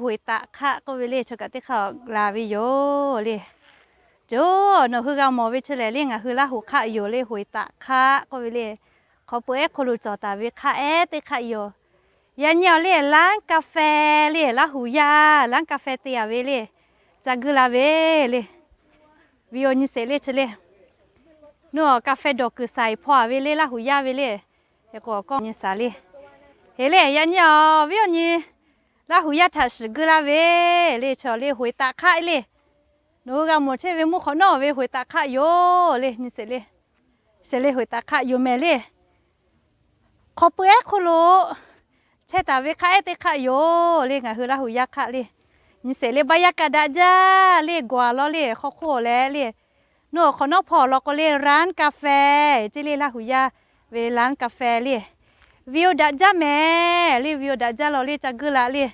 หุยตะค่ะก็เวลีชกัดที่เขาลาวิโยเลยโจเนาคือเอาหมอวิเชลเลี่ยงอะคือลาหูค่ะโยเลยหุยตะค่ะก็เวลีเขาเปื่อคนรู้จอตาวิค่ะเอติค่ะโย่ยันยาวเลยร้านกาแฟเลยลาหูยาร้านกาแฟเตียเวเลยจากกุลาเวเลยวิโอนิเซเลเชเลยนัวกาแฟดอกคือใส่พ่อเวเลยลาหูยาเวเลยแล้วก็ก็ยิสาเลยเฮเลยยันยาววิโอนิ ลาหุยาถาสิกลาเวเลชอเลหวยตาค่าเลยโนกามเชเวมุขนอเวหวยตาค่าโยเลนี่เสเลเสเลหวยตาค่ายโยแม่เลขอเปื้อคุโลเชตาเวค่ายเตค่ายโยเลงาฮืลาหุยาค่าเลนี่เสเลบายากาดาจ้าเลกว่าลอเลขอโคแลเลโนขอนอพอลอก็เลร้านกาแฟเจเลลาหุยาเวร้านกาแฟเล วิวดัจ้าแม่รีวิวดัจ้าเราเรียกจะกึละเรี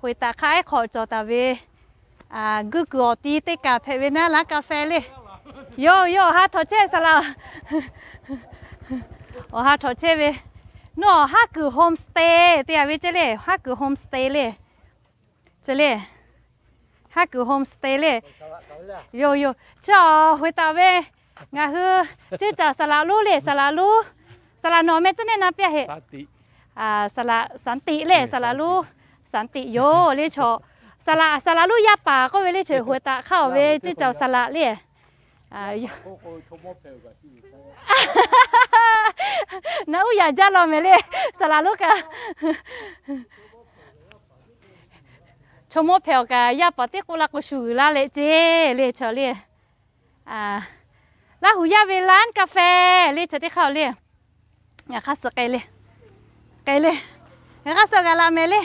หุยตาคายขอจอตาเวอ่ากึกอตีเตกาเพเวน่าร้านกาแฟเลยโยโย่ฮะทอเช่สลาโอ้ฮะทอเช่เวนัวฮะกือโฮมสเตย์เตียเวเจเล่ฮะกือโฮมสเตย์เลยเจเล่ฮะกือโฮมสเตย์เลยโยโย่เจ้าหุยตาเวงาฮือเจ้าสลาลูเลยสลาลู่ สลาโนเมจะเนี่ยนะเปียเหสาติอ่าสละสันติเล่สละลูสันติโยเล่ชอสละสละลูยาป่าก็เวเล่เฉยหัวตาเข้าเวจะเจ้าสละเล่อ่าโยโคโคโทโมเปลกับที่น้าอุยาจ้าเราเมเล่สละลูกะชมโมเพลกะยาปะเตกุลักกุชูลาเลเจเล่ชอเล่อ่าลาหูยาเวร้านกาแฟเล่จะได้เข้าเล่ อย่าคัสไกเล่ไกเล่อย่าคัสกะลาเมเล่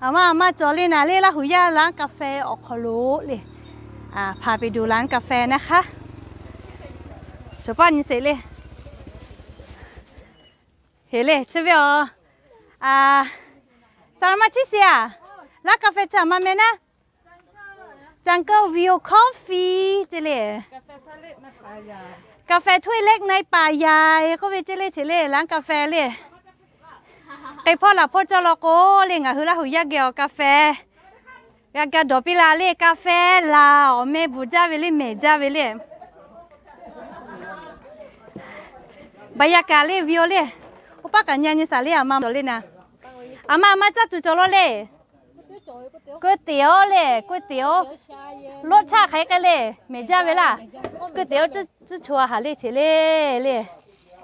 อามาอามาจอลยนะเล่ละหุยาร้านกาแฟออกคอรู้เลยอ่าพาไปดูร้านกาแฟนะคะจะป้อนยินเสร็จเลยเห็นเลยใช่ไหมอ่าสารมาชิเสียร้านกาแฟจะมาไหมนะ จังเกิลวิวคอฟฟี่เจเลยกาแฟทะเลมาปายากาแฟถ้วยเล็กในป่ายายก็เวเจเลยเฉเลยร้านกาแฟเลยไอพ่อหลับพ่อจะรอโกเลยงะคือละหุยากเกี่ยวกาแฟยากาดอปิลาเลยกาแฟลาวเมบูจาเวเลยเมจาเวเลยบรรยากาศเลยวิวเลยอุปการยานิสาเลยอามาเลยนะอามามาจัดตุจอเลย ก๋วยเตี๋ยวเลยก๋วยเตี๋ยวรสชาติคล้ายกันเลยเมจ้าเวลาก๋วยเตี๋ยวจะจะชัวหาเลยเฉยเลยเลย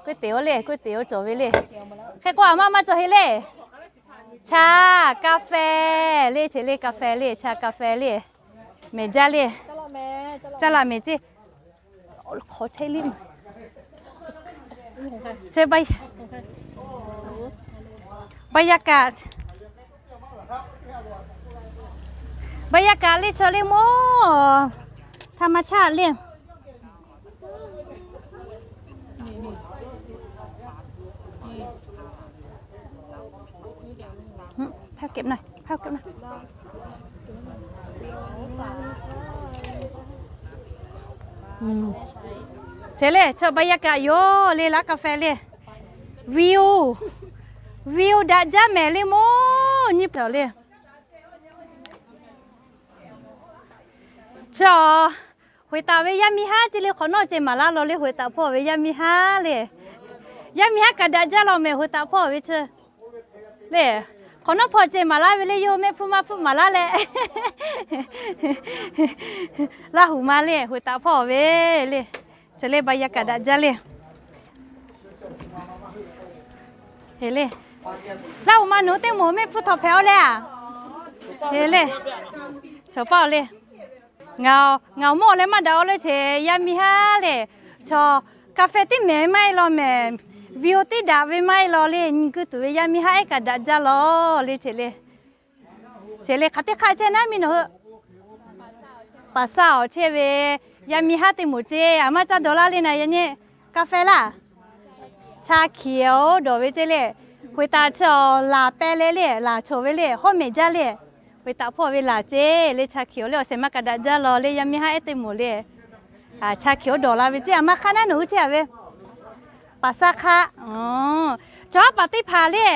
ก๋วยเตี๋ยวเลยก๋วยเตี๋ยวจบไปเลยแค่กว่ามามาจบให้เลยชากาแฟเลยเฉยเลยกาแฟเลยชากาแฟเลยเมจ้าเลยตลอดแม่ตลอดจ้าละเมจิขอใช้ลิ้มใช่ใบบรรยากาศ บรรยากาศเลยเชอเลยโมธรรมชาติเลยหึแพ้เก็บหน่อยแพ้เก็บหน่อยเชเล่ชอบบรรยากาศโยเลยละกาแฟเลยวิววิวดัดจ้าแม่เลยโมนี่เปล่าเลย จอหวยตาเวยามีห้าจิเลขอนอเจมาลาเราเลยหวยตาพ่อเวยามีห้าเลยยามีห้ากระดาจ้าเราแม่หวยตาพ่อเวเชเลยขอนอพอเจมาลาเวเลยโยแม่ฟูมาฟูมาลาเลยลาหูมาเลยหวยตาพ่อเวเลยจะเล่บรรยากาศดัจจาเลยเฮเล่แล้วมาหนูเต็งหมูไม่พูดทอแพ้วเลยอะเฮเล่ชอบเปล่าเลย เงาเงาโม่เลยมาเดาเลยเชยามีฮาเลยชอกาแฟที่แม่ไม่รอแม่วิวที่ดาวิไม่รอเลยนี่คือตัวยามีฮาไอ้กาดัจจาลอเลยเชเลยเชเลยขัดที่ใครเชนะมีหนูปาสาวเชเวยามีห้าติมูเจอามาจะดอลลาร์เลยนะยันเนี่ยกาแฟล่ะชาเขียวดอเวเจเล่หวยตาชอลาแปเล่เล่ลาโเวตาพ่อเวลาเจเล่ชาเขียวเล่เสมากระดาจ้ารอเล่ยามีห้เอติหมูเล่อ่าชาเขียวดอลลาเวเจอมาข้านาหนูเจเวปาสาคะอ๋อจอบปฏิพาเลย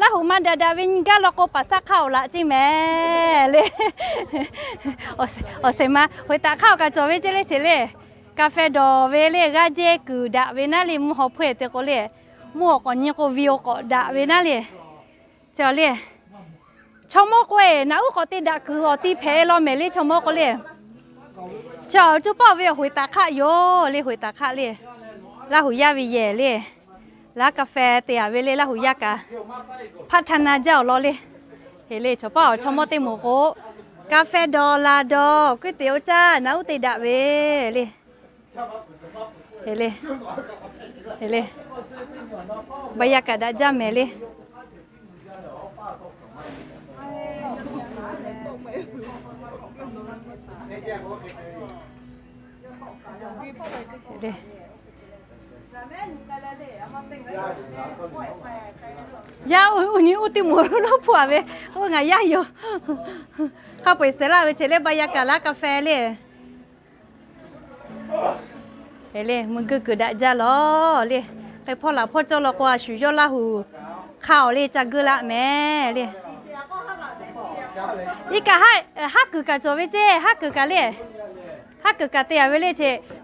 ละหูมันดาดาวินกาลโกปัสสะเข้าละจิแม่เลยโอเซโอเซมาหวยตาเข้ากันจอเวเจเลยเฉเลยกาแฟดอเวเลยกาเจกูดาเวนาลีมูหอเพื่อเตโกเลยมัวก่อนยังก็วิโอก็ดาเวนาเลยจอเลย ชมกเวนาอุก็ติดาคืออติเพลอเมลี่ชมกเลยจอจุปอเวหวยตาข้าโยเลยหวยตาข้าเลยละหูยาวิเยเลยลากาแฟเตียเวเลลาหูยากะพัฒนาเจ้ารอเลยเฮเลชอป้าชอมอเตโมโกกาแฟดอลาดอก๋วยเตี๋ยวจ้านาอุติดะเวเลเฮเลเฮเลบรรยากาศดะจ้าเมเลเฮ เด้ย่าอุนี้อุติมูวรู้ผัวเว้ว่าไงย่าอยู่ข้าไปเสร็จแล้วไปเชลบายากาลากาแฟเลยเฮเลยมึงก็เกิดได้จ้าล้อเลยใครพ่อหลับพ่อเจ้าหลอกว่าชิวยอลาหู ข่าวเลยจะกูละแม่เลยนี่ก็ให้ฮักกูกับโจเวเจฮักกูกับเลยฮักกูกับเตียเวเลยเจ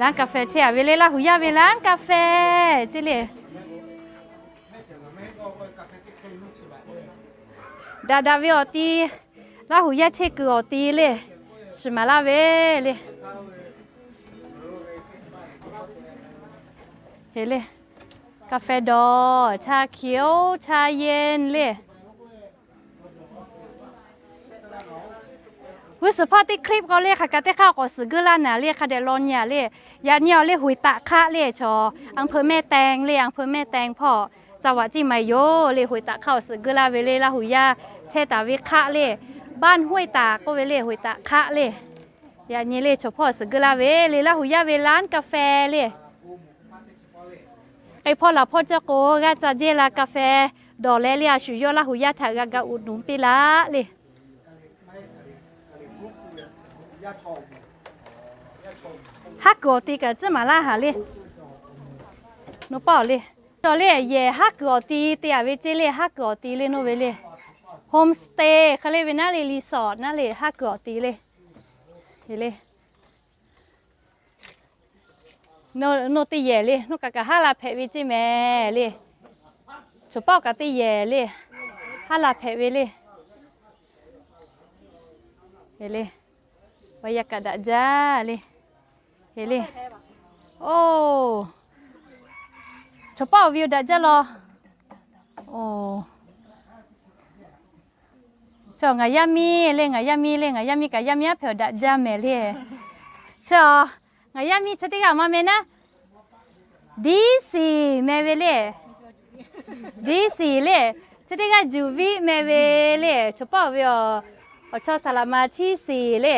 ร้านกาแฟเจเลยไม่เกี่ยวกับไม่ก็ว่ากาแฟที่เคยลูกสบายเลดาดาเวอตีละหูยาเชกืออตีเลยสมาลาเวเลยเฮเลยกาแฟดอ ชาเขียว ชาเย็นเลย วิสพอที่คลิปเขาเรียกค่ะกะเตข้าวก็สือกุลานาเรียกค่ะเดลอนยาเรียกยาเนี่ยเรียกหุยตะคะเรียกชออำเภอแม่แตงเรียกอำเภอแม่แตงพ่อจังหวัดจีไมโยเรียกหุยตะเข้าสือกุลาเวเลลาหุยาเชตาวิคะเรียบ้านห้วยตาก็เวเลหุยตะคะเรียยาเนี่ยเรียกเฉพาะสือกุลาเวเลลาหุยาเวร้านกาแฟเรียไอพ่อละพ่อเจ้าโกกะจะเจลากาแฟดอแลเรียชุยอลาหุยาถากะกะอุดหนุนปีละเรียาชม ฮักกอตีกับจมาล่าหาเลยนูเปล่าลยตอนเลยเย่ฮักกอตีเตียเวเจเลยฮักกอตีเลยโนเวเลยโฮมสเตย์เขาเลยเวน่าเลยรีสอร์ทน่าเลยฮักกอตีเลยเฮเลยโนโนตีเย่เลยโนกะกะฮาลาเพเวจิแม่เลยชอบเป้ากะตีเย่เลยฮาลาเพเวเลยเฮเล ยบรรยากาศดะจ้าเลยเฮลีโอ้ชอบเป้าวิวดัจจะรอโอ้จองายามีเลงายามีเลงายามีกายามีเผาดัจจะเมลี่จองายามีชติกามาเมนะดีสีเมเวเลดีสีเล่ชติกาจูวีเมเวเลชอบเป้าวิวชอบสลามาชีสีเล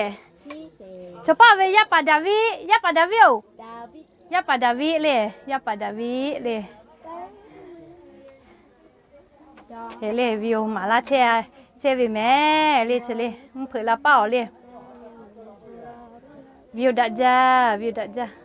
Sise. Cepat we ya pada vi, ya pada vi. David. Ya pada vi le, ya pada vi le. He le vi o mala che che vi me le che le, phela pao le. Vi da ja, vi da ja.